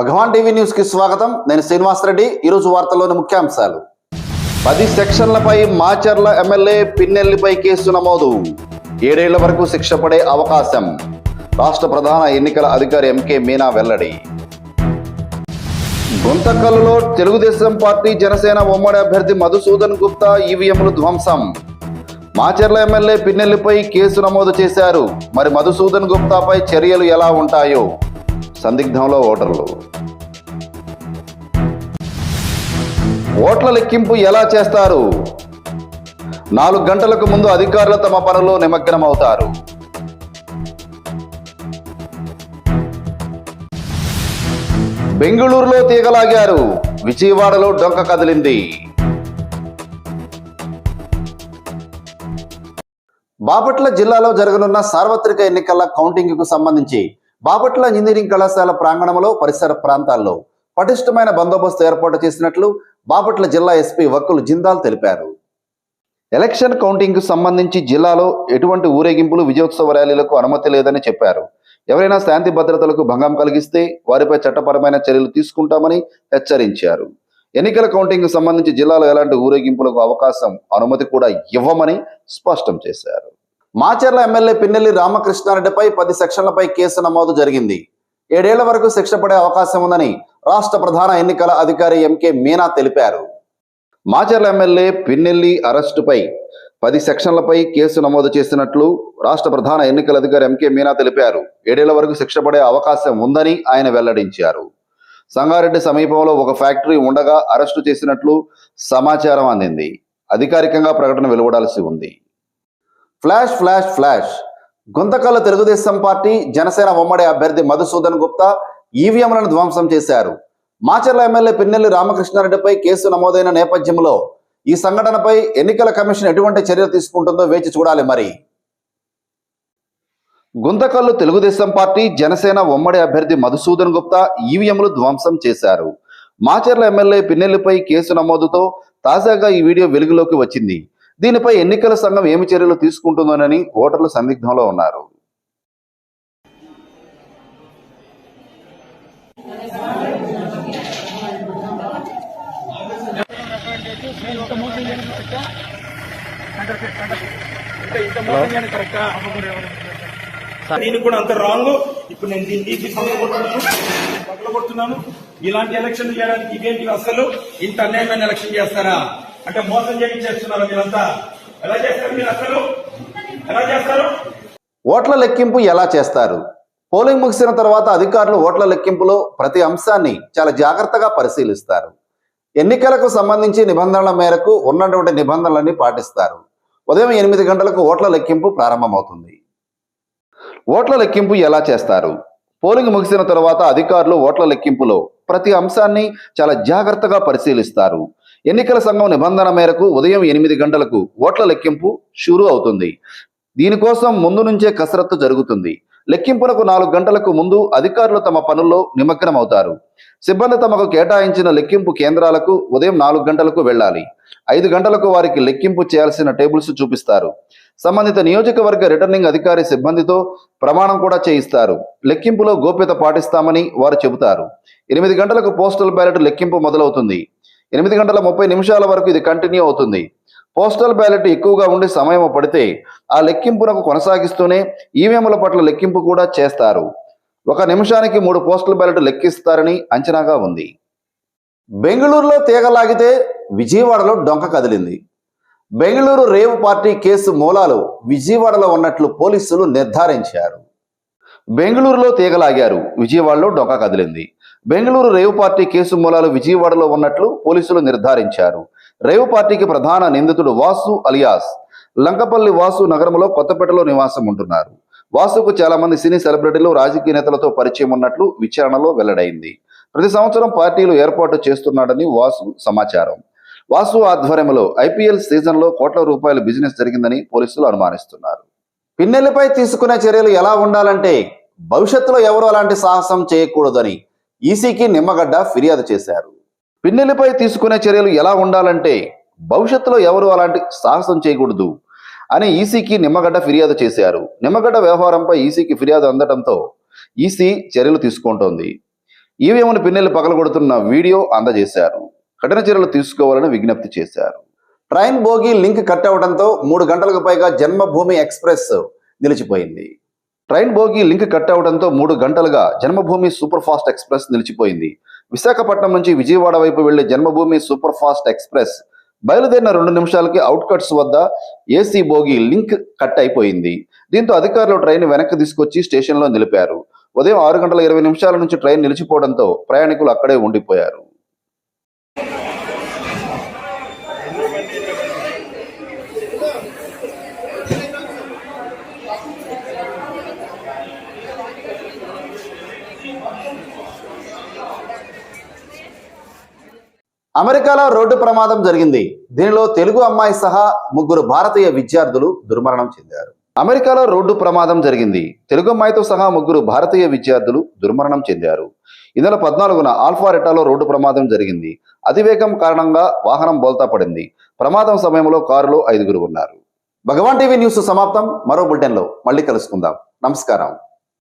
భగవాన్ TV న్యూస్కి స్వాగతం. నేను శ్రీనివాస్ రెడ్డి. ఈరోజు వార్తల్లోని ముఖ్యాంశాలు. పది సెక్షన్లపై మాచర్ల ఎమ్మెల్యే పిన్నెల్లిపై కేసు నమోదు. ఏడేళ్ళ వరకు శిక్ష పడే అవకాశం. రాష్ట్ర ప్రధాన ఎన్నికల అధికారి ఎంకే మీనా వెల్లడి. గుంతకల్లులో తెలుగుదేశం పార్టీ జనసేన ఉమ్మడి అభ్యర్థి మధుసూదన్ గుప్తా ఈవీఎంలు ధ్వంసం. మాచర్ల ఎమ్మెల్యే పిన్నెల్లిపై కేసు నమోదు చేశారు. మరి మధుసూదన్ గుప్తాపై చర్యలు ఎలా ఉంటాయో? సందిగ్ధంలో ఓటర్లు. ఓట్ల లెక్కింపు ఎలా చేస్తారు? నాలుగు గంటలకు ముందు అధికారులు తమ పనుల్లో నిమగ్నమవుతారు. బెంగళూరులో తీగలాగారు. విజయవాడలో డొంక కదిలింది. బాపట్ల జిల్లాలో జరగనున్న సార్వత్రిక ఎన్నికల కౌంటింగ్కు సంబంధించి బాపట్ల ఇంజనీరింగ్ కళాశాల ప్రాంగణంలో పరిసర ప్రాంతాల్లో పటిష్టమైన బందోబస్తు ఏర్పాటు చేసినట్లు బాపట్ల జిల్లా ఎస్పీ వక్కులు జిందాల్ తెలిపారు. ఎలక్షన్ కౌంటింగ్కు సంబంధించి జిల్లాలో ఎటువంటి ఊరేగింపులు విజయోత్సవ ర్యాలీలకు అనుమతి లేదని చెప్పారు. ఎవరైనా శాంతి భద్రతలకు భంగం కలిగిస్తే వారిపై చట్టపరమైన చర్యలు తీసుకుంటామని హెచ్చరించారు. ఎన్నికల కౌంటింగ్కు సంబంధించి జిల్లాలో ఎలాంటి ఊరేగింపులకు అవకాశం అనుమతి కూడా ఇవ్వమని స్పష్టం చేశారు. మాచర్ల ఎమ్మెల్యే పిన్నెల్లి రామకృష్ణారెడ్డిపై పది సెక్షన్లపై కేసు నమోదు జరిగింది. ఏడేళ్ళ వరకు శిక్ష పడే అవకాశం ఉందని రాష్ట్ర ప్రధాన ఎన్నికల అధికారి ఎంకే మీనా తెలిపారు. మాచర్ల ఎమ్మెల్యే పిన్నెల్లి అరెస్టుపై పది సెక్షన్లపై కేసు నమోదు చేసినట్లు రాష్ట్ర ప్రధాన ఎన్నికల అధికారి ఎంకే మీనా తెలిపారు. ఏడేళ్ళ వరకు శిక్ష పడే అవకాశం ఉందని ఆయన వెల్లడించారు. సంగారెడ్డి సమీపంలో ఒక ఫ్యాక్టరీ ఉండగా అరెస్టు చేసినట్లు సమాచారం అందింది. అధికారికంగా ప్రకటన వెలువడాల్సి ఉంది. Flash flash flash. Guntakal Telugu Desam party Janasena ఉమ్మడి అభ్యర్థి మధుసూదన్ గుప్తా ఈవీఎంలను ధ్వంసం చేశారు. మాచర్ల ఎమ్మెల్యే పిన్నెల్లి రామకృష్ణారెడ్డిపై కేసు నమోదైన నేపథ్యంలో ఈ సంఘటనపై ఎన్నికల కమిషన్ ఎటువంటి చర్యలు తీసుకుంటుందో వేచి చూడాలి మరి. గుంతకల్లు తెలుగుదేశం పార్టీ జనసేన ఉమ్మడి అభ్యర్థి మధుసూదన్ గుప్తా ఈవీఎంలు ధ్వంసం చేశారు. మాచర్ల ఎమ్మెల్యే పిన్నెల్లిపై కేసు నమోదుతో తాజాగా ఈ వీడియో వెలుగులోకి వచ్చింది. దీనిపై ఎన్నికల సంఘం ఏమి చర్యలు తీసుకుంటుందోనని ఓటర్లు సందిగ్ధంలో ఉన్నారు. నేను కూడా అంత రాంగ్ ఇప్పుడు నేను దీన్ని పగలగొడుతున్నాను ఇలాంటి ఎలక్షన్ చేయడానికి ఇదేంటి అసలు? ఇంత అన్యాయమైన ఎలక్షన్ చేస్తారా? అంటే మోసం చేసి మీరంతా. ఎలా చేస్తారు మీరు అసలు? ఎలా చేస్తారు? ఓట్ల లెక్కింపు ఎలా చేస్తారు? పోలింగ్ ముగిసిన తర్వాత అధికారులు ఓట్ల లెక్కింపులో ప్రతి అంశాన్ని చాలా జాగ్రత్తగా పరిశీలిస్తారు. ఎన్నికలకు సంబంధించి నిబంధనల మేరకు ఉన్నటువంటి నిబంధనలన్నీ పాటిస్తారు. ఉదయం ఎనిమిది గంటలకు ఓట్ల లెక్కింపు ప్రారంభమవుతుంది. ఓట్ల లెక్కింపు ఎలా చేస్తారు? పోలింగ్ ముగిసిన తర్వాత అధికారులు ఓట్ల లెక్కింపులో ప్రతి అంశాన్ని చాలా జాగ్రత్తగా పరిశీలిస్తారు. ఎన్నికల సంఘం నిబంధన మేరకు ఉదయం ఎనిమిది గంటలకు ఓట్ల లెక్కింపు షురూ అవుతుంది. దీనికోసం ముందు నుంచే కసరత్తు జరుగుతుంది. లెక్కింపునకు నాలుగు గంటలకు ముందు అధికారులు తమ పనుల్లో నిమగ్నమవుతారు. సిబ్బంది తమకు కేటాయించిన లెక్కింపు కేంద్రాలకు ఉదయం నాలుగు గంటలకు వెళ్ళాలి. ఐదు గంటలకు వారికి లెక్కింపు చేయాల్సిన టేబుల్స్ చూపిస్తారు. సంబంధిత నియోజకవర్గ రిటర్నింగ్ అధికారి సిబ్బందితో ప్రమాణం కూడా చేయిస్తారు. లెక్కింపులో గోప్యత పాటిస్తామని వారు చెబుతారు. ఎనిమిది గంటలకు పోస్టల్ బ్యాలెట్ లెక్కింపు మొదలవుతుంది. ఎనిమిది గంటల ముప్పై నిమిషాల వరకు ఇది కంటిన్యూ అవుతుంది. పోస్టల్ బ్యాలెట్ ఎక్కువగా ఉండి సమయం పడితే ఆ లెక్కింపునకు కొనసాగిస్తూనే ఈవీఎంల పట్ల లెక్కింపు కూడా చేస్తారు. ఒక నిమిషానికి మూడు పోస్టల్ బ్యాలెట్ లెక్కిస్తారని అంచనాగా ఉంది. బెంగళూరులో తీగలాగితే విజయవాడలో డొంక కదిలింది. బెంగళూరు రేవు పార్టీ కేసు మూలాలు విజయవాడలో ఉన్నట్లు పోలీసులు నిర్ధారించారు. బెంగళూరులో తీగలాగారు. విజయవాడలో డొంక కదిలింది. బెంగళూరు రేవు పార్టీ కేసు మూలాలు విజయవాడలో ఉన్నట్లు పోలీసులు నిర్ధారించారు. రేవు పార్టీకి ప్రధాన నిందితుడు వాసు అలియాస్. లంకపల్లి వాసు నగరంలో కొత్తపేటలో నివాసం ఉంటున్నారు. వాసుకు చాలా మంది సినీ సెలబ్రిటీలు రాజకీయ నేతలతో పరిచయం ఉన్నట్లు విచారణలో వెల్లడైంది. ప్రతి సంవత్సరం పార్టీలు ఏర్పాటు చేస్తున్నాడని వాసు సమాచారం. వాసు ఆధ్వర్యంలో ఐపీఎల్ సీజన్లో కోట్ల రూపాయల బిజినెస్ జరిగిందని పోలీసులు అనుమానిస్తున్నారు. పిన్నెలపై తీసుకునే చర్యలు ఎలా ఉండాలంటే భవిష్యత్తులో ఎవరు అలాంటి సాహసం చేయకూడదని ఈసీకి నిమ్మగడ్డ ఫిర్యాదు చేశారు. పిన్నెలపై తీసుకునే చర్యలు ఎలా ఉండాలంటే భవిష్యత్తులో ఎవరు అలాంటి సాహసం చేయకూడదు అని ఈసీకి నిమ్మగడ్డ ఫిర్యాదు చేశారు. నిమ్మగడ్డ వ్యవహారంపై ఈసీకి ఫిర్యాదు అందడంతో ఈసీ చర్యలు తీసుకుంటోంది. ఈవీఎంను పిన్నెలు పగలగొడుతున్న వీడియో అందజేశారు. కఠిన చర్యలు తీసుకోవాలని విజ్ఞప్తి చేశారు. ట్రైన్ బోగి లింక్ కట్ అవడంతో మూడు గంటలకు పైగా జన్మభూమి ఎక్స్ప్రెస్ నిలిచిపోయింది. ట్రైన్ బోగి లింక్ కట్ అవడంతో మూడు గంటలుగా జన్మభూమి సూపర్ ఫాస్ట్ ఎక్స్ప్రెస్ నిలిచిపోయింది. విశాఖపట్నం నుంచి విజయవాడ వైపు వెళ్ళే జన్మభూమి సూపర్ ఫాస్ట్ ఎక్స్ప్రెస్ బయలుదేరిన రెండు నిమిషాలకి అవుట్కట్స్ వద్ద ఏసీ బోగి లింక్ కట్ అయిపోయింది. దీంతో అధికారులు ట్రైన్ వెనక్కి తీసుకొచ్చి స్టేషన్లో నిలిపారు. ఉదయం ఆరు గంటల ఇరవై నిమిషాల నుంచి ట్రైన్ నిలిచిపోవడంతో ప్రయాణికులు అక్కడే ఉండిపోయారు. అమెరికాలో రోడ్డు ప్రమాదం జరిగింది. దీనిలో తెలుగు అమ్మాయి సహా ముగ్గురు భారతీయ విద్యార్థులు దుర్మరణం చెందారు. అమెరికాలో రోడ్డు ప్రమాదం జరిగింది. తెలుగు అమ్మాయితో సహా ముగ్గురు భారతీయ విద్యార్థులు దుర్మరణం చెందారు. ఈ నెల పద్నాలుగున ఆల్ఫారెటాలో రోడ్డు ప్రమాదం జరిగింది. అతివేగం కారణంగా వాహనం బోల్తా పడింది. ప్రమాదం సమయంలో కారులో ఐదుగురు ఉన్నారు. భగవాన్ టీవీ న్యూస్ సమాప్తం. మరో బులెటిన్లో మళ్ళీ కలుసుకుందాం. నమస్కారం.